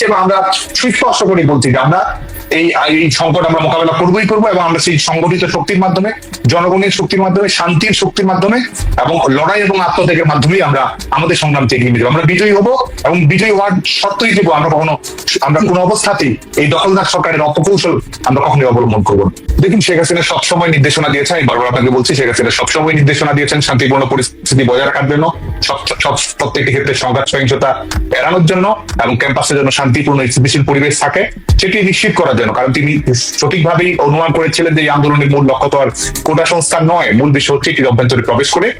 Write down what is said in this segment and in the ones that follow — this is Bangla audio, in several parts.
করছি এবং আমরা সুস্পষ্ট করে বলছি যে আমরা এই এই সংকট আমরা মোকাবেলা করবোই করব এবং আমরা সেই সংগঠিত শক্তির মাধ্যমে, জনগণের শক্তির মাধ্যমে, শান্তির শক্তির মাধ্যমে এবং লড়াই এবং আত্মত্যাগের মাধ্যমেই আমরা আমাদের সংগ্রাম এগিয়ে নিয়ে আমরা বিজয়ী হব এবং বিজয়ী হওয়ার সত্ত্বেই দেবো আমরা কখনো, আমরা কোনো অবস্থাতেই এই দখলদার সরকারের অপকৌশল আমরা কখনোই অবলম্বন করব দেখুন, শেখ হাসিনা সবসময় নির্দেশনা দিয়েছেন, আমি বারবার আপনাকে বলছি, শেখ হাসিনা সবসময় নির্দেশনা দিয়েছেন শান্তিপূর্ণ পরিস্থিতি বজায় রাখার জন্য। সব প্রত্যেকটি ক্ষেত্রে সংঘাত, সহিংসতা এড়ানোর জন্য এবং ক্যাম্পাসের জন্য শান্তিপূর্ণ, স্থিতিশীল পরিবেশ থাকে, সেটি নিশ্চিত করার জন্য। কারণ তিনি সঠিকভাবেই অনুমান করেছিলেন যে এই আন্দোলনের মূল লক্ষ্য তো আর কোটা সংস্কার নয়, মূল বিষয় হচ্ছে এটির অভ্যন্তরে প্রবেশ করে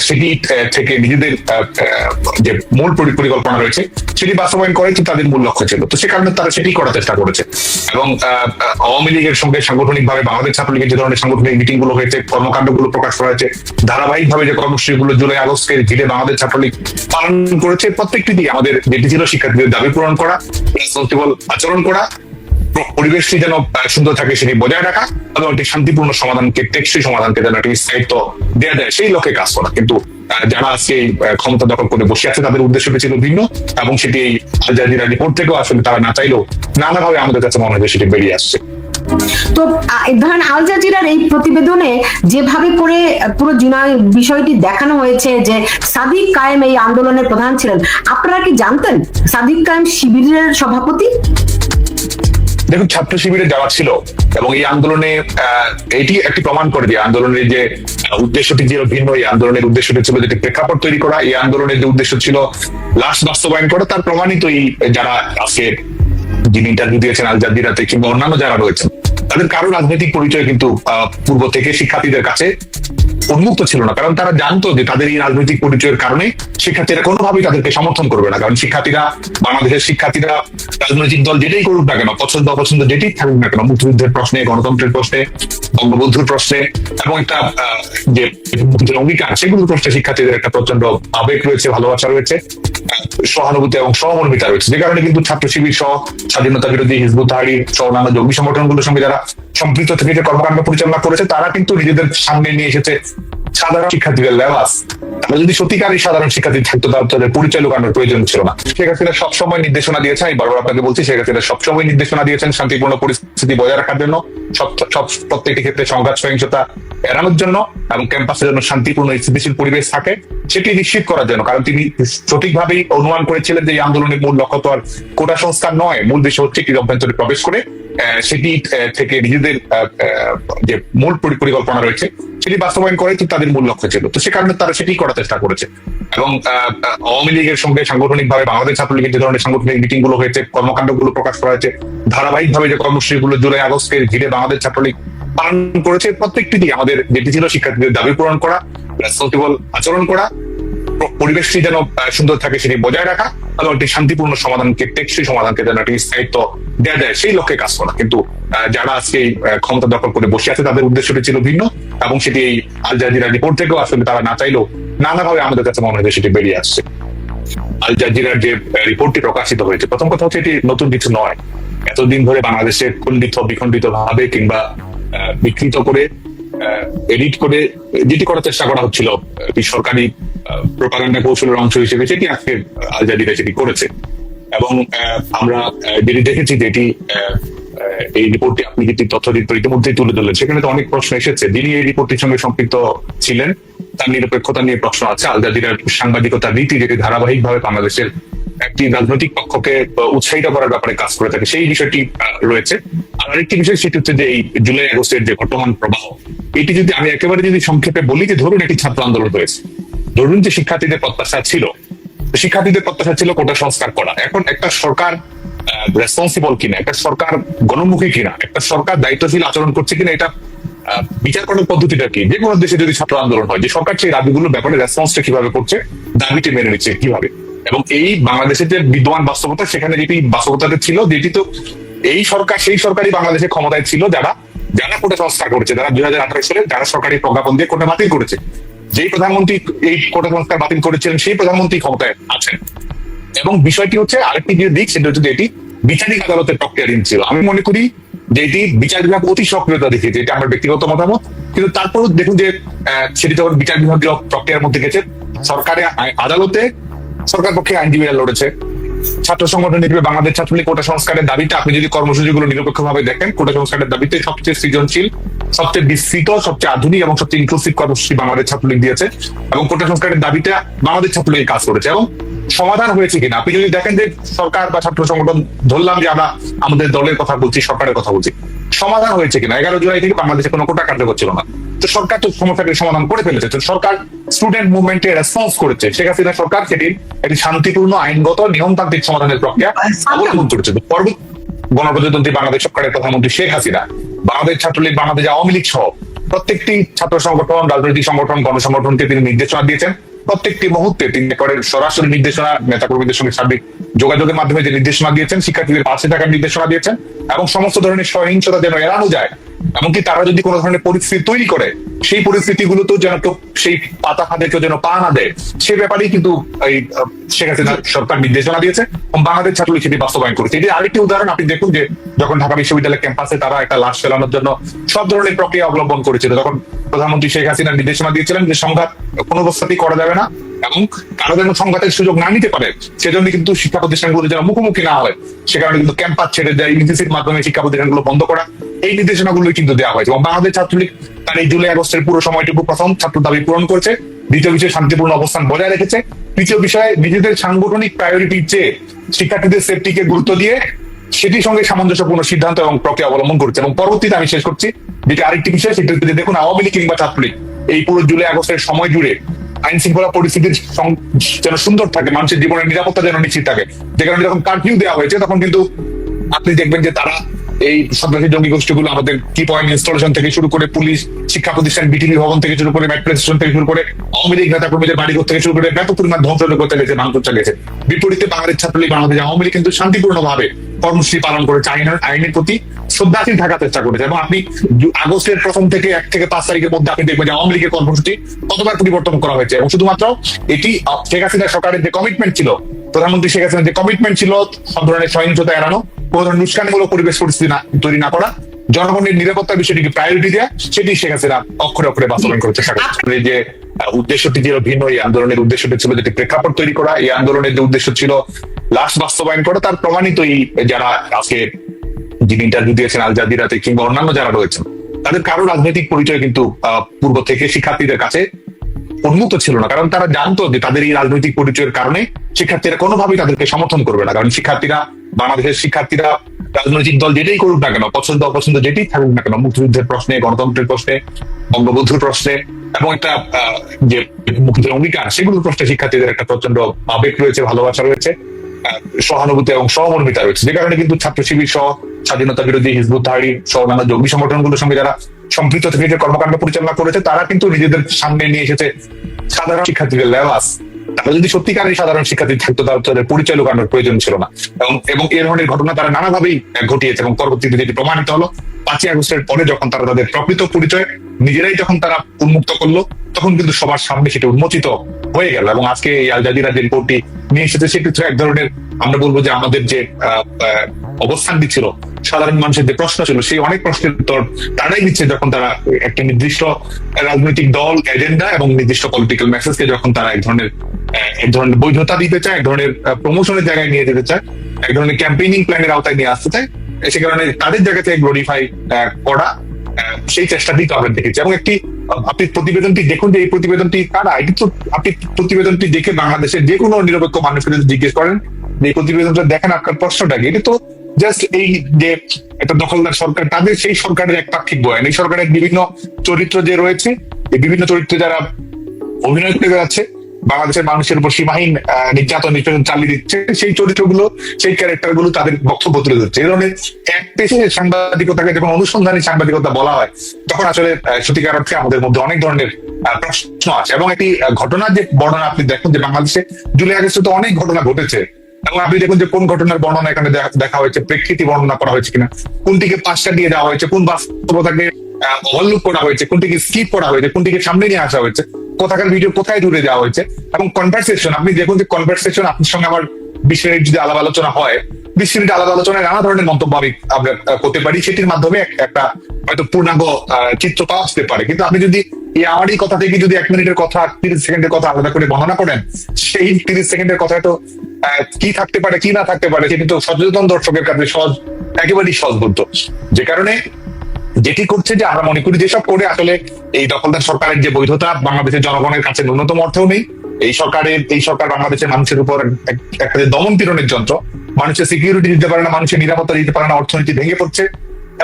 সেটি থেকে নিজেদের যে মূল পরি- পরিকল্পনা রয়েছে, সেটি বাস্তবায়ন করাই তো তাদের মূল লক্ষ্য ছিল। তো সে কারণে তারা সেটি করার চেষ্টা করেছে। এবং আওয়ামী লীগের সঙ্গে সাংগঠনিকভাবে বাংলাদেশ ছাত্রলীগের যে ধরনের সাংগঠনিক মিটিংগুলো হয়েছে, কর্মকাণ্ডগুলো প্রকাশ করা হয়েছে, ধারাবাহিকভাবে যে কর্মসূচিগুলো জুলাই আগস্টকে ঘিরে বাংলাদেশ ছাত্রলীগ পালন করেছে, প্রত্যেকটি দিয়ে আমাদের যেটি ছিল শিক্ষার্থীদের দাবি পূরণ করা রেসপন্সিবল আচরণ করা পরিবেশটি যেন সুন্দর থাকে সেটি বজায় রাখা এবং একটি শান্তিপূর্ণ সমাধানকে, টেকসই সমাধানকে যেন একটি স্থায়িত্ব দেওয়া যায়, সেই লক্ষ্যে কাজ করা। কিন্তু যারা আজকে ক্ষমতা দখল করে বসে আছে, তাদের উদ্দেশ্যটি ছিল ভিন্ন এবং সেটি এই আল জাজিরা রিপোর্ট থেকেও আসলে তারা না চাইলেও নানাভাবে আমাদের কাছে মনে হয় সেটি বেরিয়ে আসছে। তো ধরেন আল জাজিরার এই প্রতিবেদনে যেভাবে করে পুরো জুনা, বিষয়টি দেখানো হয়েছে যে সাদিক কায়েম এই আন্দোলনের প্রধান ছিলেন, আপনারা কি জানতেন সাদিক কায়েম শিবিরের সভাপতি? দেখুন, ছাত্র শিবিরে যাওয়া ছিল এবং এই আন্দোলনে এটি একটি প্রমাণ করে যে আন্দোলনের যে উদ্দেশ্যটি ছিল ভিন্ন, এই আন্দোলনের উদ্দেশ্যটি ছিল যেটি প্রেক্ষাপট তৈরি করা, এই আন্দোলনের যে উদ্দেশ্য ছিল লাশ বাস্তবায়ন করা, তার প্রমাণিত এই যারা আজকে যিনি ইন্টারভিউ দিয়েছেন আল জাজিরাতে কিংবা অন্যান্য যারা রয়েছেন তাদের কারও রাজনৈতিক পরিচয় কিন্তু পূর্ব থেকে শিক্ষার্থীদের কাছে উন্মুক্ত ছিল না। কারণ তারা জানতো যে তাদের এই রাজনৈতিক পরিচয়ের কারণে শিক্ষার্থীরা কোনোভাবেই তাদেরকে সমর্থন করবে না। কারণ শিক্ষার্থীরা, বাংলাদেশের শিক্ষার্থীরা, রাজনৈতিক দল যেটাই করুক না কেন, পছন্দ অপছন্দ যেটাই থাকুক না কেন, মুক্তিযুদ্ধের প্রশ্নে, গণতন্ত্রের প্রশ্নে, বঙ্গবন্ধুর প্রশ্নে, এবং একটা যে অঙ্গীকার, সেগুলোর প্রশ্নে শিক্ষার্থীদের একটা প্রচণ্ড আবেগ রয়েছে, ভালোবাসা রয়েছে, সহানুভূতি এবং সহমর্মিতা রয়েছে। যে কারণে কিন্তু ছাত্র শিবির সহ স্বাধীনতা বিরোধী হিজবুত তাহারির সহ অন্যান্য জঙ্গি সংগঠনগুলোর সঙ্গে যারা সম্পৃক্ত থেকে যে কর্মকাণ্ড পরিচালনা করেছে, তারা কিন্তু নিজেদের সামনে নিয়ে এসেছে সাধারণ শিক্ষার্থীদের লেবাস। তারা যদি সত্যিকারই সাধারণ শিক্ষার্থী থাকতো তাদের পরিচয় লুকানোর প্রয়োজন ছিল না। শেখ হাসিনা সবসময় নির্দেশনা দিয়েছেন, আমি বারবার আপনাকে বলছি, শেখ হাসিনা সবসময় নির্দেশনা দিয়েছেন শান্তিপূর্ণ পরিস্থিতি বজায় রাখার জন্য, সব প্রত্যেকটি ক্ষেত্রে সংঘাত, সহিংসতা এড়ানোর জন্য এবং ক্যাম্পাসের জন্য শান্তিপূর্ণ, স্থিতিশীল পরিবেশ থাকে, সেটি নিশ্চিত করার জন্য। কারণ তিনি সঠিকভাবেই অনুমান করেছিলেন যে এই আন্দোলনের মূল লক্ষ্য তো আর কোটা সংস্কার নয়, মূল বিষয় হচ্ছে এটির অভ্যন্তরে প্রবেশ করে সেটি থেকে নিজেদের যে মূল পরিকল্পনা রয়েছে, সেটি বাস্তবায়ন করাই তো তাদের মূল লক্ষ্য ছিল। তো সে কারণে তারা সেটি করার চেষ্টা করেছে। এবং আওয়ামী লীগের সঙ্গে সাংগঠনিকভাবে, বাংলাদেশ ছাত্রলীগের যে ধরনের সাংগঠনিক মিটিংগুলো হয়েছে কর্মকাণ্ডগুলো প্রকাশ করা হয়েছে, ধারাবাহিকভাবে যে কর্মসূচি গুলো জুলাই আগস্টকে ঘিরে বাংলাদেশ ছাত্রলীগ পালন করেছে, প্রত্যেকটি আমাদের যেটি ছিল শিক্ষার্থীদের দাবি পূরণ করা রেসপন্সিবল আচরণ করা পরিবেশটি যেন সুন্দর থাকে সেটি বজায় রাখা এবং একটি শান্তিপূর্ণ সমাধানকে, টেকসই সমাধানকে যেন একটি স্থায়িত্ব দেওয়া যায়, সেই লক্ষ্যে কাজ করা। কিন্তু যারা আজকে ক্ষমতা দখল করে বসে আছে, তাদের উদ্দেশ্যটি ছিল ভিন্ন এবং সেটি এই আল জাজিরা রিপোর্ট থেকেও আসলে তারা না চাইলেও নানাভাবে আমাদের কাছে মনে হয় সেটি বেরিয়ে আসছে। আল জাজিরার যে রিপোর্টটি প্রকাশিত হয়েছে, প্রথম কথা হচ্ছে এটি নতুন কিছু নয়। এতদিন ধরে বাংলাদেশে খণ্ডিত বিখণ্ডিত ভাবে কিংবা বিকৃত করে এডিট করে যেটি করার চেষ্টা করা হচ্ছিল। সরকারি প্রোপাগান্ডা কৌশলের অংশ হিসেবে সেটি আজকে আল জাজিরা সেটি করেছে। এবং আমরা যেটি দেখেছি যেটি এই রিপোর্টটি আপনি যেটি তথ্য দিতে ইতিমধ্যেই তুলে ধরলেন, সেখানে তো অনেক প্রশ্ন এসেছে। যিনি এই রিপোর্টটির সঙ্গে সম্পৃক্ত ছিলেন, তার নিরপেক্ষতা নিয়ে প্রশ্ন আছে। আল জাজিরার সাংবাদিকতার নীতি যেটি ধারাবাহিকভাবে বাংলাদেশের একটি রাজনৈতিক পক্ষকে উৎসাহিত করার ব্যাপারে কাজ করে থাকে, সেই বিষয়টি রয়েছে। আর আরেকটি বিষয় সেটি হচ্ছে যে এই জুলাই আগস্টের যে বর্তমান প্রবাহ, এটি যদি আমি একেবারে যদি সংক্ষেপে বলি যে ধরুন একটি ছাত্র আন্দোলন হয়েছে, ধরুন যে শিক্ষার্থীদের প্রত্যাশা ছিল শিক্ষার্থীদের প্রত্যাশা ছিল কোটা সংস্কার করা। এখন একটা সরকার রেসপন্সিবল কিনা, একটা সরকার গণমুখী কিনা, একটা সরকার দায়িত্বশীল আচরণ করছে কিনা, এটা বিচার করার পদ্ধতিটা কি? যে কোনো দেশে যদি ছাত্র আন্দোলন হয়, যে সরকার সেই দাবিগুলোর ব্যাপারে রেসপন্সটা কীভাবে করছে, দাবিটি মেনে নিচ্ছে কীভাবে? এবং এই বাংলাদেশের যে বিদ্যমান বাস্তবতা, সেখানে যেটি বাস্তবতাতে ছিল, যেটি তো এই সরকার, সেই সরকারি বাংলাদেশে ক্ষমতায় ছিল, যারা যারা কোটা সংস্কার করেছে, যারা দুই হাজার আঠারো সালে যারা সরকারি প্রজ্ঞাপন দিয়ে কোটা বাতিল করেছে। যেই প্রধানমন্ত্রী এই কোটা সংস্কার বাতিল করেছিলেন, সেই প্রধানমন্ত্রী ক্ষমতায় আছেন। এবং বিষয়টি হচ্ছে আরেকটি যে দিক, সেটা হচ্ছে এটি বিচারিক আদালতের প্রক্রিয়াধীন ছিল। আমি মনে করি যে এটি বিচার বিভাগ অতি সক্রিয়তা দেখিয়েছে, এটা আমার ব্যক্তিগত মতামত। কিন্তু তারপরও দেখুন যে সেটি যখন বিচার বিভাগীয় প্রক্রিয়ার মধ্যে গেছে, সরকারের আদালতে সরকার পক্ষে আইনজীবীরা লড়েছে। ছাত্র সংগঠন হিসেবে বাংলাদেশ ছাত্রলীগ কোটা সংস্কারের দাবিটা আপনি যদি কর্মসূচিগুলো নিরপেক্ষভাবে দেখেন, কোটা সংস্কারের দাবিতে সবচেয়ে সৃজনশীল, সবচেয়ে বিস্তৃত, সবচেয়ে আধুনিক এবং সবচেয়ে ইনক্লুসিভ কর্মসূচি বাংলাদেশ ছাত্রলীগ দিয়েছে এবং কোটা সংস্কারের দাবিতে বাংলাদেশ ছাত্রলীগ কাজ করেছে এবং সমাধান হয়েছে কিনা। আপনি যদি দেখেন যে সরকার বা ছাত্র সংগঠন, ধরলাম যে আমরা আমাদের দলের কথা বলছি, সরকারের কথা বলছি, সমাধান হয়েছে কিনা? এগারো জুলাই থেকে বাংলাদেশে কোনো কোটা কার্যকর ছিল না। তো সরকার তো সমস্যাটির সমাধান করে ফেলেছে। তো সরকার স্টুডেন্ট মুভমেন্টে রেসপন্স করেছে। শেখ হাসিনা সরকার সেটির একটি শান্তিপূর্ণ, আইনগত, নিয়মতান্ত্রিক সমাধানের প্রক্রিয়া অবলম্বন করেছে। গণপ্রজাতন্ত্রী বাংলাদেশ সরকারের প্রধানমন্ত্রী শেখ হাসিনা, বাংলাদেশ ছাত্রলীগ, বাংলাদেশ আওয়ামী লীগ সহ প্রত্যেকটি ছাত্র সংগঠন, রাজনৈতিক সংগঠন, গণসংগঠনকে তিনি নির্দেশনা দিয়েছেন। প্রত্যেকটি মুহূর্তে তিনি করেন সরাসরি নির্দেশনা নেতাকর্মীদের সঙ্গে সার্বিক যোগাযোগের মাধ্যমে যে নির্দেশনা দিয়েছেন, শিক্ষার্থীদের পাশে থাকার নির্দেশনা দিয়েছেন এবং সমস্ত ধরনের সহিংসতা যেন এড়ানো যায় এমনকি তারা যদি কোনো ধরনের পরিস্থিতি তৈরি করে, সেই পরিস্থিতিগুলোতেও যেন কেউ, সেই পাতা ফাঁদে কেউ যেন পা না দেয়, সে ব্যাপারেই কিন্তু এই শেখ হাসিনা সরকার নির্দেশনা দিয়েছে এবং বাংলাদেশ ছাত্রলীগ সেটি বাস্তবায়ন করেছে। এটি আরেকটি উদাহরণ আপনি দেখুন যে, যখন ঢাকা বিশ্ববিদ্যালয় ক্যাম্পাসে তারা একটা লাশ ফেলানোর জন্য সব ধরনের প্রক্রিয়া অবলম্বন করেছিল, তখন প্রধানমন্ত্রী শেখ হাসিনা নির্দেশনা দিয়েছিলেন যে সংঘাত কোনো অবস্থাতেই করা যাবে না এবং কারও যেন সংঘাতের সুযোগ না নিতে পারে, সেজন্য কিন্তু শিক্ষা প্রতিষ্ঠানগুলো যেন মুখোমুখি না হয়। সে কারণে কিন্তু ক্যাম্পাস ছেড়ে দেয় ইউনিসির মাধ্যমে শিক্ষা প্রতিষ্ঠানগুলো বন্ধ করা এই নির্দেশনাগুলোই কিন্তু দেওয়া হয়েছে। এবং বাংলাদেশ ছাত্রলীগ তার এই জুলাই আগস্টের পুরো সময়টুকু প্রথম ছাত্র দাবি পূরণ করেছে। দ্বিতীয় বিষয়ে শান্তিপূর্ণ অবস্থান বজায় রেখেছে। তৃতীয় বিষয়ে নিজেদের সাংগঠনিক প্রায়োরিটির চেয়ে শিক্ষার্থীদের সেফটিকে গুরুত্ব দিয়ে সেটির সঙ্গে সামঞ্জস্যপূর্ণ সিদ্ধান্ত এবং প্রক্রিয়া অবলম্বন করছে। এবং পরবর্তীতে আমি শেষ করছি, যেটা আরেকটি বিষয়, সেটা হচ্ছে দেখুন, আওয়ামী লীগ কিংবা ছাত্রলীগ, এই পুরো জুলাই আগস্টের সময় জুড়ে আইন শৃঙ্খলা পরিস্থিতির যেন সুন্দর থাকে, মানুষের জীবনের নিরাপত্তা যেন নিশ্চিত থাকে। যে কারণে যখন কারফিউ দেওয়া হয়েছে, তখন কিন্তু আপনি দেখবেন যে তারা এই সন্ত্রাসী জঙ্গি গোষ্ঠীগুলো আমাদের কি পয়েন্ট ইনস্টলেশন থেকে শুরু করে পুলিশ, শিক্ষা প্রতিষ্ঠান বিটিভি ভবন থেকে শুরু করে মেট্রো স্টেশন থেকে শুরু করে আওয়ামী লীগ, নেতা কর্মীদের বাড়িঘর থেকে শুরু করে ব্যাপক পরিমাণ ধ্বংস করতে গেছে ভাঙচুর চালিয়েছে। বিপরীতে বাংলাদেশ ছাত্রলীগ বাংলাদেশ আওয়ামী লীগ কিন্তু শান্তিপূর্ণভাবে কর্মসূচি পালন করেছে, আইনের আইনের প্রতি শ্রদ্ধাশীল থাকার চেষ্টা করেছে। এবং আপনি আগস্টের প্রথম থেকে এক থেকে পাঁচ তারিখের মধ্যে আপনি দেখবেন যে আওয়ামী লীগের কর্মসূচি কতবার পরিবর্তন করা হয়েছে। এবং শুধুমাত্র এটি শেখ হাসিনা সরকারের যে কমিটমেন্ট ছিল, প্রধানমন্ত্রী শেখ হাসিনার যে কমিটমেন্ট ছিল, সব ধরনের সহিংসতা এড়ানো কোনো ধরনের উস্কানিমূলক পরিবেশ পরিস্থিতি তৈরি না করা। জনগণের নিরাপত্তার বিষয়টিকে প্রায়োরিটি দেওয়া সেটি শেখ হাসিনা অক্ষরে অক্ষরে বাস্তবায়ন করেছে শেখ হাসিনার এই যে উদ্দেশ্যটি ছিল ভিন্ন এই আন্দোলনের উদ্দেশ্যটি ছিল যেটি প্রেক্ষাপট তৈরি করা। এই আন্দোলনের যে উদ্দেশ্য ছিল লাশ বাস্তবায়ন করা তার প্রমাণিত এই যারা আজকে যিনি ইন্টারভিউ দিয়েছেন আল জাজিরাতে কিংবা অন্যান্য যারা রয়েছেন তাদের কারও রাজনৈতিক পরিচয় কিন্তু আহ, পূর্ব থেকে শিক্ষার্থীদের কাছে উন্মুক্ত ছিল না। কারণ তারা জানতো যে তাদের এই রাজনৈতিক পরিচয়ের কারণে শিক্ষার্থীরা কোনোভাবেই তাদেরকে সমর্থন করবে না। কারণ শিক্ষার্থীরা বাংলাদেশের শিক্ষার্থীরা রাজনৈতিক দল যেটাই করুক না কেন, পছন্দ, অপছন্দ যেটাই থাকুক না কেন, মুক্তিযুদ্ধের প্রশ্নে, গণতন্ত্রের প্রশ্নে, বঙ্গবন্ধুর প্রশ্নে, এবং একটা যে মুক্তিযুদ্ধের অঙ্গীকার, সেগুলোর প্রশ্নে শিক্ষার্থীদের একটা প্রচণ্ড আবেগ রয়েছে, ভালোবাসা রয়েছে সহানুভূতি এবং সহমর্মিতা রয়েছে। যে কারণে কিন্তু ছাত্র শিবির সহ স্বাধীনতা বিরোধী হিজবুত তাহারি সহ অন্যান্য জঙ্গি সংগঠনগুলোর সঙ্গে যারা সম্পৃক্ত থেকে যে কর্মকাণ্ড পরিচালনা করেছে, তারা কিন্তু নিজেদের সামনে নিয়ে এসেছে সাধারণ শিক্ষার্থীদের লেবাস। তারা যদি সত্যিকারের সাধারণ শিক্ষার্থী থাকতো তাদের পরিচয় লুকানোর প্রয়োজন ছিল না। এবং এবং এই ধরনের ঘটনা তারা নানাভাবেই ঘটিয়েছে এবং পরবর্তীতে যেটি প্রমাণিত হলো পাঁচই আগস্টের পরে যখন তারা তাদের প্রকৃত পরিচয় নিজেরাই যখন তারা উন্মুক্ত করল তখন কিন্তু সবার সামনে সেটা উন্মোচিত হয়ে গেল। এবং আজকে এই আল জাজিরা যে রিপোর্টটি নিয়ে এসেছে সেটি এক ধরনের আমরা বলব যে আমাদের যে আহ, আহ, অবস্থানটি ছিল সাধারণ মানুষের যে প্রশ্ন ছিল সেই অনেক প্রশ্নের উত্তর তারাই দিচ্ছে যখন তারা একটা নির্দিষ্ট রাজনৈতিক দল এজেন্ডা এবং নির্দিষ্ট পলিটিক্যাল মেসেজকে যখন তারা এক ধরনের এক ধরনের বৈধতা দিতে চায়, এক ধরনের প্রমোশনের জায়গায় নিয়ে যেতে চায়, এক ধরনের ক্যাম্পেইনিং প্ল্যানের আওতায় নিয়ে আসতে চায়, সে কারণে তাদের জায়গা থেকে গ্লোরিফাই করা সেই চেষ্টাটি তো আমরা দেখেছি। এবং একটি আপনি প্রতিবেদনটি দেখুন যে এই প্রতিবেদনটি কারা? এটি তো আপনি প্রতিবেদনটি দেখে বাংলাদেশের যে কোনো নিরপেক্ষ মানুষকে যদি জিজ্ঞেস করেন, যে প্রতিবেদনটা দেখেন আপনার প্রশ্নটা এটি তো জাস্ট এই যে একটা দখলদার সরকার, তাদের সেই সরকারের এক পাক্ষিক বয়ান। এই সরকারের বিভিন্ন চরিত্র যে রয়েছে বিভিন্ন চরিত্রে যারা অভিনয় করে বেড়াচ্ছে বাংলাদেশের মানুষের উপর সীমাহীন নির্যাতন নির্যাতন চালিয়ে দিচ্ছে, সেই চরিত্রগুলো, সেই ক্যারেক্টারগুলো তাদের বক্তব্য তুলে ধরছে। এই ধরনের এক পেশে সাংবাদিকতাকে যখন অনুসন্ধানী সাংবাদিকতা বলা হয়, তখন আসলে সত্যিকার অর্থে আমাদের মধ্যে অনেক ধরনের প্রশ্ন আছে। এবং একটি ঘটনা ঘটনার যে বর্ণনা আপনি দেখুন যে বাংলাদেশে জুলাই আগস্টে তো অনেক ঘটনা ঘটেছে। এবং আপনি দেখুন যে কোন ঘটনার বর্ণনা এখানে দেখা- হয়েছে, প্রেক্ষিতি বর্ণনা করা হয়েছে কিনা, কোনটিকে পাশটা দিয়ে দেওয়া হয়েছে, কোন বাস্তবতাকে ওভারলুক করা হয়েছে, কোনটিকে স্কিপ করা হয়েছে, কোনটিকে সামনে নিয়ে আসা হয়েছে, কোথাকার ভিডিও কোথায় দূরে দেওয়া হয়েছে, এবং কনভারসেশন আপনি দেখুন যে কনভারসেশন আপনার সঙ্গে আমার বিশ মিনিট যদি আলাপ আলোচনা হয় বিশ মিনিট আলাপ আলোচনায় নানা ধরনের মন্তব্য আমি, আমরা করতে পারি, সেটির মাধ্যমে একটা হয়তো পূর্ণাঙ্গ চিত্র পাওয়া আসতে পারে। কিন্তু আপনি যদি এই আমারই কথা থেকে যদি এক মিনিটের কথা, তিরিশ সেকেন্ডের কথা আলাদা করে বর্ণনা করেন, সেই তিরিশ সেকেন্ডের কথা তো কি থাকতে পারে, কি না থাকতে পারে, সেটি তো সচেতন দর্শকের কাছে সহজ, একেবারেই সহজবোধ্য। যে কারণে যেটি করছে যে আমরা মনে করি যেসব করে, আসলে এই দখলদার সরকারের যে বৈধতা, বাংলাদেশের জনগণের কাছে ন্যূনতম অর্থেও নেই। এই সরকারের, এই সরকার বাংলাদেশের মানুষের উপর এক- একটা দমন পীড়নের যন্ত্র, মানুষের সিকিউরিটি দিতে পারে না, মানুষের নিরাপত্তা দিতে পারে না, অর্থনীতি ভেঙে পড়ছে।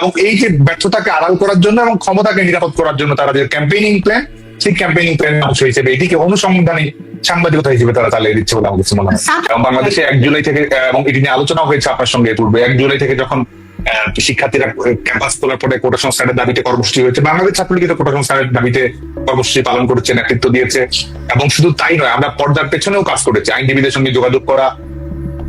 এবং এই যে ব্যর্থতাকে আড়াল করার জন্য এবং ক্ষমতাকে নিরাপদ করার জন্য তারা যে ক্যাম্পেইনিং প্ল্যান সেই ক্যাম্পেইনিং প্ল্যানের অংশ হিসেবে এটিকে অনুসন্ধানী সাংবাদিকতা হিসেবে তারা চালিয়ে দিচ্ছে বলে আমার কাছে মনে হয়। এবং বাংলাদেশে এক জুলাই থেকে এবং এটি নিয়ে আলোচনা হয়েছে আপনার সঙ্গে পূর্বে। এক জুলাই থেকে যখন শিক্ষার্থীরা ক্যাম্পাস পরে কোটা সংস্কারের দাবিতে কর্মসূচি হয়েছে বাংলাদেশ ছাত্রলীগের কোটা সংস্কারের দাবিতে কর্মসূচি পালন করেছে নেতৃত্ব দিয়েছে এবং শুধু তাই নয় আমরা পর্দার পেছনেও কাজ করেছি। আইনজীবীদের সঙ্গে যোগাযোগ করা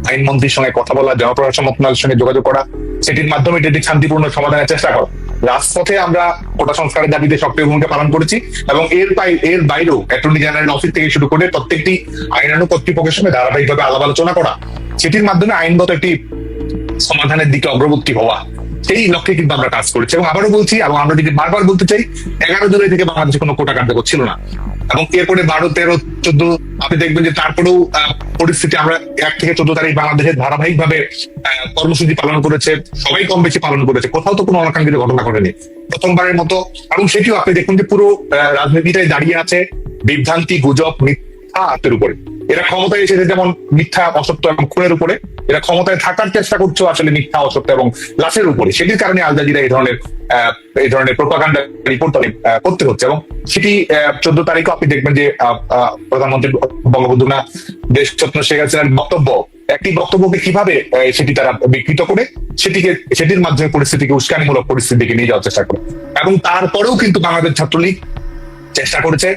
আইনমন্ত্রীর সঙ্গে কথা বলা জনপ্রশাসন মন্ত্রণালয়ের সঙ্গে যোগাযোগ করা সেটির মাধ্যমে এটি শান্তিপূর্ণ সমাধানের চেষ্টা করা। রাজপথে আমরা কোটা সংস্কারের দাবিতে সক্রিয় ভূমিকা পালন করেছি এবং এর এর বাইরেও অ্যাটর্নি জেনারেল অফিস থেকে শুরু করে প্রত্যেকটি আইনানু কর্তৃপক্ষের সঙ্গে ধারাবাহিকভাবে আলাপ আলোচনা করা, সেটির মাধ্যমে আইনগত একটি সমাধানের দিকে অগ্রগতি হওয়া, সেই লক্ষ্যে কিন্তু আমরা কাজ করেছি। এবং আবারও বলছি, এবং আমরা যদি বারবার বলতে চাই, এগারো জুলাই থেকে বাংলাদেশে কোনো কোটা কার্যকর ছিল না। এবং এরপরে বারো, তেরো, চোদ্দ, আপনি দেখবেন যে তারপরেও পরিস্থিতি আমরা এক থেকে চোদ্দ তারিখ বাংলাদেশে ধারাবাহিক ভাবে কর্মসূচি পালন করেছে, সবাই কম বেশি পালন করেছে। কোথাও তো কোনো অনাকাঙ্ক্ষিত ঘটনা ঘটেনি। প্রথমবারের মতো, এবং সেটিও আপনি দেখুন যে পুরো রাজনীতিটাই দাঁড়িয়ে আছে। বিভ্রান্তি, গুজব, মিথ্যা হাতের উপরে। এরা ক্ষমতায় এসেছে যেমন মিথ্যা, অসত্য এবং খুনের উপরে। এরা ক্ষমতায় থাকার চেষ্টা করছে আসলে মিথ্যা, অসত্য এবং লাশের উপরে। সেটির কারণে আল জাজিরা এই ধরনের এই ধরনের প্রোপাগান্ডা রিপোর্ট করতে হচ্ছে এবং সেটি চোদ্দ তারিখও আপনি দেখবেন যে প্রধানমন্ত্রী বঙ্গবন্ধু না দেশ যত্ন শেখ হাসিনার বক্তব্য, একটি বক্তব্যকে কীভাবে সেটি তারা বিকৃত করে, সেটিকে, সেটির মাধ্যমে পরিস্থিতিকে উস্কানিমূলক পরিস্থিতিকে নিয়ে যাওয়ার চেষ্টা করে। এবং তারপরেও কিন্তু বাংলাদেশ ছাত্রলীগ চেষ্টা করেছে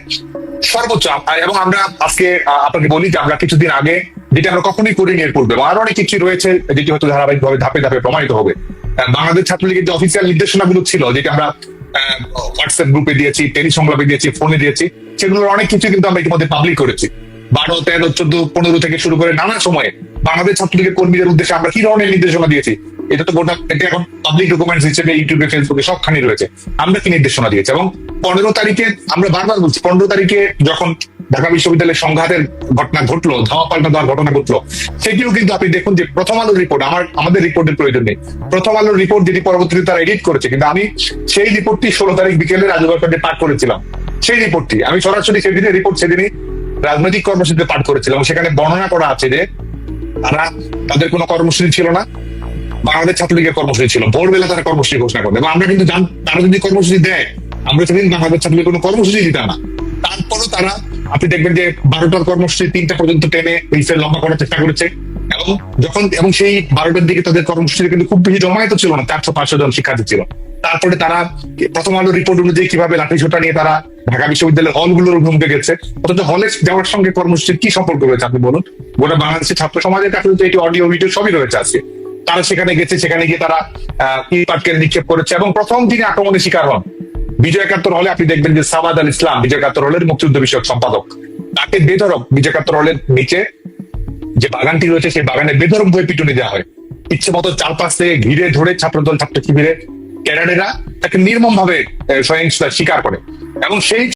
সর্বোচ্চ, এবং আমরা আজকে আপনাকে বলি যে আমরা কিছুদিন আগে যেটা আমরা কখনোই করিনি এর পূর্বে আরও অনেক কিছু রয়েছে যেটি হয়তো ধারাবাহিকভাবে ধাপে ধাপে প্রমাণিত হবে। বাংলাদেশ ছাত্রলীগের যে অফিসিয়াল নির্দেশনাগুলো ছিল, যেটা আমরা হোয়াটসঅ্যাপ গ্রুপে দিয়েছি টেলি সংলাপে দিয়েছি ফোনে দিয়েছি, সেগুলোর অনেক কিছু কিন্তু আমরা ইতিমধ্যে পাবলিক করেছি। বারো, তেরো, চোদ্দ, পনেরো থেকে শুরু করে নানা সময়ে বাংলাদেশ ছাত্রলীগের কর্মীদের উদ্দেশ্যে আমরা কি ধরনের নির্দেশনা দিয়েছি, এটা তো গোটা, এটা এখন পাবলিক ডকুমেন্টস হিসেবে, ইউটিউবে ফেসবুকে সবখানি রয়েছে। আমরা কি নির্দেশনা দিয়েছি? এবং পনেরো তারিখে, আমরা বারবার বলছি, পনেরো তারিখে যখন ঢাকা বিশ্ববিদ্যালয়ের সংঘাতের ঘটনা ঘটলো, ধাওয়া পাল্টা দেওয়ার ঘটনা ঘটলো, সেটিও কিন্তু আপনি দেখুন যে প্রথম আলোর রিপোর্ট আমার, আমাদের রিপোর্টের প্রয়োজন নেই। প্রথম আলোর রিপোর্ট যেটি পরবর্তীতে তারা এডিট করেছে, কিন্তু আমি সেই রিপোর্টটি ষোলো তারিখ বিকেলে রাজুবারপাটে পাঠ করেছিলাম। সেই রিপোর্টটি আমি সরাসরি সেদিনের রিপোর্ট সেদিনই রাজনৈতিক কর্মসূচিতে পাঠ করেছিলাম, সেখানে বর্ণনা করা আছে যে তারা, তাদের কোনো কর্মসূচি ছিল না, বাংলাদেশ ছাত্রলীগের কর্মসূচি ছিল, ভোরবেলা তারা কর্মসূচি ঘোষণা করবে এবং আমরা কিন্তু জান, তারা যদি কর্মসূচি দেয় আমরা সেদিন বাংলাদেশ ছাত্রলীগ কোনো কর্মসূচি দিতাম না। তারপরও তারা, আপনি দেখবেন যে বারোটার কর্মসূচি তিনটা পর্যন্ত টেনে রিসের লম্বা করার চেষ্টা করেছে। এবং যখন, এবং সেই বারোটার দিকে তাদের কর্মসূচি কিন্তু খুব বেশি জমায়েত ছিল না, চারশো পাঁচশো জন শিক্ষার্থী ছিল। তারপরে তারা প্রথম আলো রিপোর্ট অনুযায়ী কীভাবে লাঠি ছোটা নিয়ে তারা ঢাকা বিশ্ববিদ্যালয়ের হলগুলোর ঢুকে গেছে অথচ হলে যাওয়ার সঙ্গে কর্মসূচির কি সম্পর্ক রয়েছে আপনি বলুন? গোটা বাংলাদেশের ছাত্র সমাজের কাছে তো এটি অডিও ভিডিও সবই রয়েছে আজকে। তারা সেখানে গেছে, সেখানে গিয়ে তারা পাটকেল নিক্ষেপ করেছে এবং প্রথম দিনে আক্রমণের শিকার হন। বিজয় একাত্তর হলে আপনি দেখবেন যে সাবাদ আল ইসলাম, বিজয় একাত্তর হলের মুক্তিযুদ্ধ বিষয়ক সম্পাদক। তাকে বেধরক, বিজয় একাত্তর হলের নিচে যে বাগানটি রয়েছে, সেই বাগানে বেধরক বই পিটুনি দেওয়া হয়। ইচ্ছে মতো চারপাশ থেকে ঘিরে ধরে ছাত্রদল ছাত্র শিবিরে ক্যাডারেরা তাকে নির্মম ভাবে সহিংসতা শিকার করে। এবং সেই